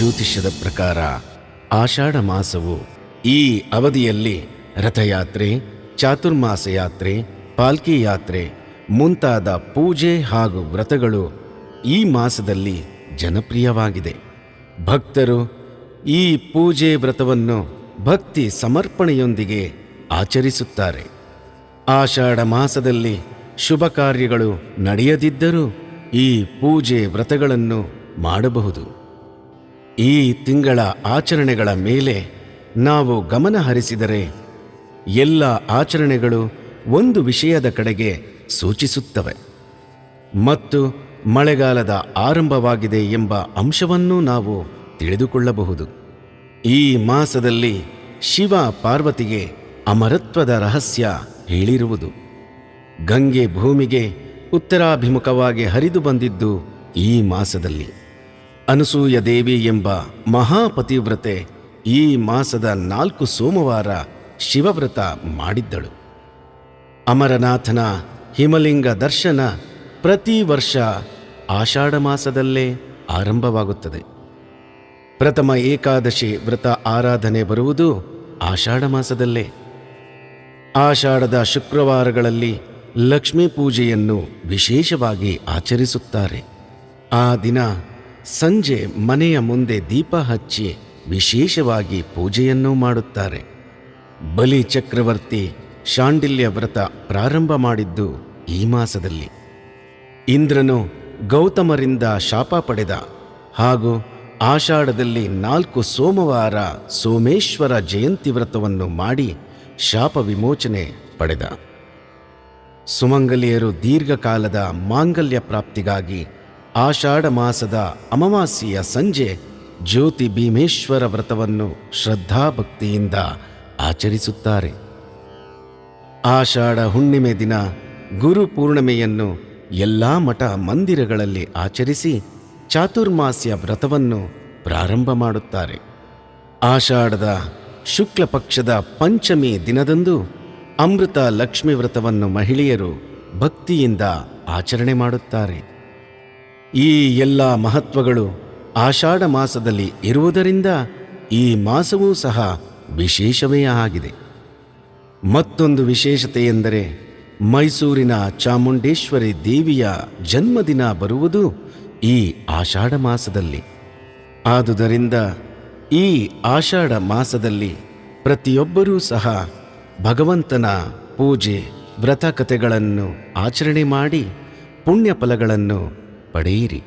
ಜ್ಯೋತಿಷ್ಯದ ಪ್ರಕಾರ ಆಷಾಢ ಮಾಸವು ಈ ಅವಧಿಯಲ್ಲಿ ರಥಯಾತ್ರೆ, ಚಾತುರ್ಮಾಸ ಯಾತ್ರೆ, ಪಾಲ್ಕಿ ಯಾತ್ರೆ ಮುಂತಾದ ಪೂಜೆ ಹಾಗೂ ವ್ರತಗಳು ಈ ಮಾಸದಲ್ಲಿ ಜನಪ್ರಿಯವಾಗಿದೆ. ಭಕ್ತರು ಈ ಪೂಜೆ ವ್ರತವನ್ನು ಭಕ್ತಿ ಸಮರ್ಪಣೆಯೊಂದಿಗೆ ಆಚರಿಸುತ್ತಾರೆ. ಆಷಾಢ ಮಾಸದಲ್ಲಿ ಶುಭ ಕಾರ್ಯಗಳು ನಡೆಯದಿದ್ದರೂ ಈ ಪೂಜೆ ವ್ರತಗಳನ್ನು ಮಾಡಬಹುದು. ಈ ತಿಂಗಳ ಆಚರಣೆಗಳ ಮೇಲೆ ನಾವು ಗಮನ ಹರಿಸಿದರೆ ಎಲ್ಲ ಆಚರಣೆಗಳು ಒಂದು ವಿಷಯದ ಕಡೆಗೆ ಸೂಚಿಸುತ್ತವೆ. ಮತ್ತು ಮಳೆಗಾಲದ ಆರಂಭವಾಗಿದೆ ಎಂಬ ಅಂಶವನ್ನೂ ನಾವು ತಿಳಿದುಕೊಳ್ಳಬಹುದು. ಈ ಮಾಸದಲ್ಲಿ ಶಿವ ಪಾರ್ವತಿಗೆ ಅಮರತ್ವದ ರಹಸ್ಯ ಹೇಳಿರುವುದು. ಗಂಗೆ ಭೂಮಿಗೆ ಉತ್ತರಾಭಿಮುಖವಾಗಿ ಹರಿದು ಬಂದಿದ್ದು ಈ ಮಾಸದಲ್ಲಿ. ಅನಸೂಯ ದೇವಿ ಎಂಬ ಮಹಾಪತಿವ್ರತೆ ಈ ಮಾಸದ ನಾಲ್ಕು ಸೋಮವಾರ ಶಿವವ್ರತ ಮಾಡಿದ್ದಳು. ಅಮರನಾಥನ ಹಿಮಲಿಂಗ ದರ್ಶನ ಪ್ರತಿ ವರ್ಷ ಆಷಾಢ ಮಾಸದಲ್ಲೇ ಆರಂಭವಾಗುತ್ತದೆ. ಪ್ರಥಮ ಏಕಾದಶಿ ವ್ರತ ಆರಾಧನೆ ಬರುವುದು ಆಷಾಢ ಮಾಸದಲ್ಲೇ. ಆಷಾಢದ ಶುಕ್ರವಾರಗಳಲ್ಲಿ ಲಕ್ಷ್ಮೀ ಪೂಜೆಯನ್ನು ವಿಶೇಷವಾಗಿ ಆಚರಿಸುತ್ತಾರೆ. ಆ ದಿನ ಸಂಜೆ ಮನೆಯ ಮುಂದೆ ದೀಪ ಹಚ್ಚಿ ವಿಶೇಷವಾಗಿ ಪೂಜೆಯನ್ನು ಮಾಡುತ್ತಾರೆ. ಬಲಿ ಚಕ್ರವರ್ತಿ ಶಾಂಡಿಲ್ಯ ವ್ರತ ಪ್ರಾರಂಭ ಮಾಡಿದ್ದು ಈ ಮಾಸದಲ್ಲಿ. ಇಂದ್ರನು ಗೌತಮರಿಂದ ಶಾಪ ಪಡೆದ ಹಾಗೂ ಆಷಾಢದಲ್ಲಿ ನಾಲ್ಕು ಸೋಮವಾರ ಸೋಮೇಶ್ವರ ಜಯಂತಿ ವ್ರತವನ್ನು ಮಾಡಿ ಶಾಪ ವಿಮೋಚನೆ ಪಡೆದ. ಸುಮಂಗಲಿಯರು ದೀರ್ಘಕಾಲದ ಮಾಂಗಲ್ಯ ಪ್ರಾಪ್ತಿಗಾಗಿ ಆಷಾಢ ಮಾಸದ ಅಮಾವಾಸ್ಯೆಯ ಸಂಜೆ ಜ್ಯೋತಿ ಭೀಮೇಶ್ವರ ವ್ರತವನ್ನು ಶ್ರದ್ಧಾಭಕ್ತಿಯಿಂದ ಆಚರಿಸುತ್ತಾರೆ. ಆಷಾಢ ಹುಣ್ಣಿಮೆ ದಿನ ಗುರು ಪೂರ್ಣಿಮೆಯನ್ನು ಎಲ್ಲ ಮಠ ಮಂದಿರಗಳಲ್ಲಿ ಆಚರಿಸಿ ಚಾತುರ್ಮಾಸ್ಯ ವ್ರತವನ್ನು ಪ್ರಾರಂಭ ಮಾಡುತ್ತಾರೆ. ಆಷಾಢದ ಶುಕ್ಲ ಪಕ್ಷದ ಪಂಚಮಿ ದಿನದಂದು ಅಮೃತ ಲಕ್ಷ್ಮಿ ವ್ರತವನ್ನು ಮಹಿಳೆಯರು ಭಕ್ತಿಯಿಂದ ಆಚರಣೆ ಮಾಡುತ್ತಾರೆ. ಈ ಎಲ್ಲ ಮಹತ್ವಗಳು ಆಷಾಢ ಮಾಸದಲ್ಲಿ ಇರುವುದರಿಂದ ಈ ಮಾಸವೂ ಸಹ ವಿಶೇಷವೇ ಆಗಿದೆ. ಮತ್ತೊಂದು ವಿಶೇಷತೆ ಎಂದರೆ ಮೈಸೂರಿನ ಚಾಮುಂಡೇಶ್ವರಿ ದೇವಿಯ ಜನ್ಮದಿನ ಬರುವುದು ಈ ಆಷಾಢ ಮಾಸದಲ್ಲಿ. ಆದುದರಿಂದ ಈ ಆಷಾಢ ಮಾಸದಲ್ಲಿ ಪ್ರತಿಯೊಬ್ಬರೂ ಸಹ ಭಗವಂತನ ಪೂಜೆ ವ್ರತಕತೆಗಳನ್ನು ಆಚರಣೆ ಮಾಡಿ ಪುಣ್ಯ ಫಲಗಳನ್ನು ಪಡೆಯಿರಿ.